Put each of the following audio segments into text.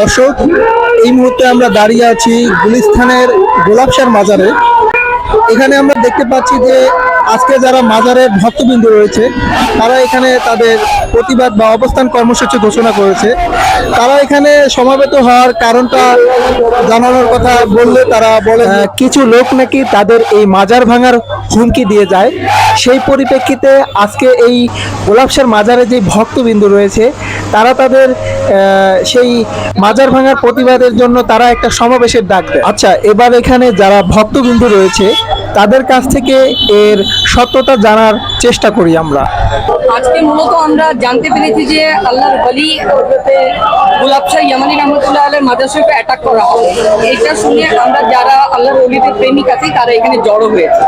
দর্শক, এই মুহূর্তে আমরা দাঁড়িয়ে আছি গুলিস্থানের গোলাপসার মাজারে। এখানে আমরা দেখতে পাচ্ছি যে আজকে যারা মাজারের ভক্তবিন্দু রয়েছে, তারা এখানে তাদের প্রতিবাদ বা অবস্থান কর্মসূচি ঘোষণা করেছে। তারা এখানে সমাবেত হওয়ার কারণটা জানানোর কথা বললে তারা বলে কিছু লোক নাকি তাদের এই মাজার ভাঙার হুমকি দিয়ে যায়। সেই পরিপ্রেক্ষিতে আজকে এই গোলাপসার মাজারে যে ভক্তবিন্দু রয়েছে তারা তাদের সেই মাজার ভাঙার প্রতিবাদের জন্য তারা একটা সমাবেশের ডাক দেয়। আচ্ছা এবার এখানে যারা ভক্তবিন্দু রয়েছে, তাদের কাছ থেকে এর সত্যতা জানার চেষ্টা করি আমরা। আজকে মূলত আমরা জানতে পেরেছি যে আল্লাহর বলি গুলাব শাহ ইয়ামানি রহমতুল্লাহ আলের মাদার শরীফে অ্যাটাক করা হয়। এটা শুনে আমরা যারা আল্লাহর অলিদের প্রেমিক আছি, তারা এখানে জড়ো হয়েছে।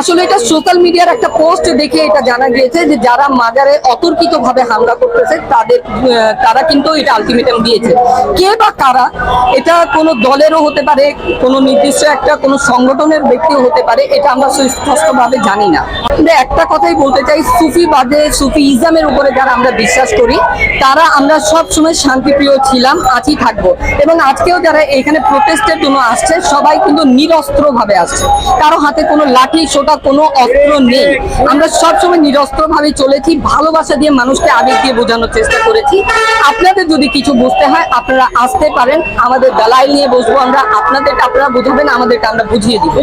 আসলে এটা সোশ্যাল মিডিয়ার একটা পোস্ট দেখে এটা জানা গিয়েছে যে যারা মাজারে অতর্কিত ভাবে হামলা করতেছে, তাদের তারা কিন্তু এটা আলটিমেটাম দিয়েছে। কে বা কারা, এটা কোনো দলেরও হতে পারে, কোনো নির্দিষ্ট একটা কোনো সংগঠনের ব্যক্তিও হতে পারে, এটা আমরা সুস্পষ্টভাবে জানি না। একটা কথাই বলতে চাই, সুফিবাদে, সুফি ইজমের উপরে যারা আমরা বিশ্বাস করি, তারা আমরা সব সময় শান্তিপ্রিয় ছিলাম আছি থাকব। এবং আজকেও যারা এখানে প্রোটেস্টের জন্য আসছে, সবাই কিন্তু নিরস্ত্র ভাবে আসছে। কারও হাতে কোনো লাঠি সোটা কোনো অস্ত্র নেই। আমরা সবসময় নিরস্ত্র ভাবে চলেছি, ভালোবাসা দিয়ে মানুষকে আবেগ দিয়ে বোঝানোর চেষ্টা করেছি। আপনাদের যদি কিছু বুঝতে হয়, আপনারা আসতে পারেন। আমাদের দালাই নিয়ে বসবো আমরা। আপনাদেরকে আপনারা বুঝাবেন, আমাদেরকে আমরা বুঝিয়ে দিব।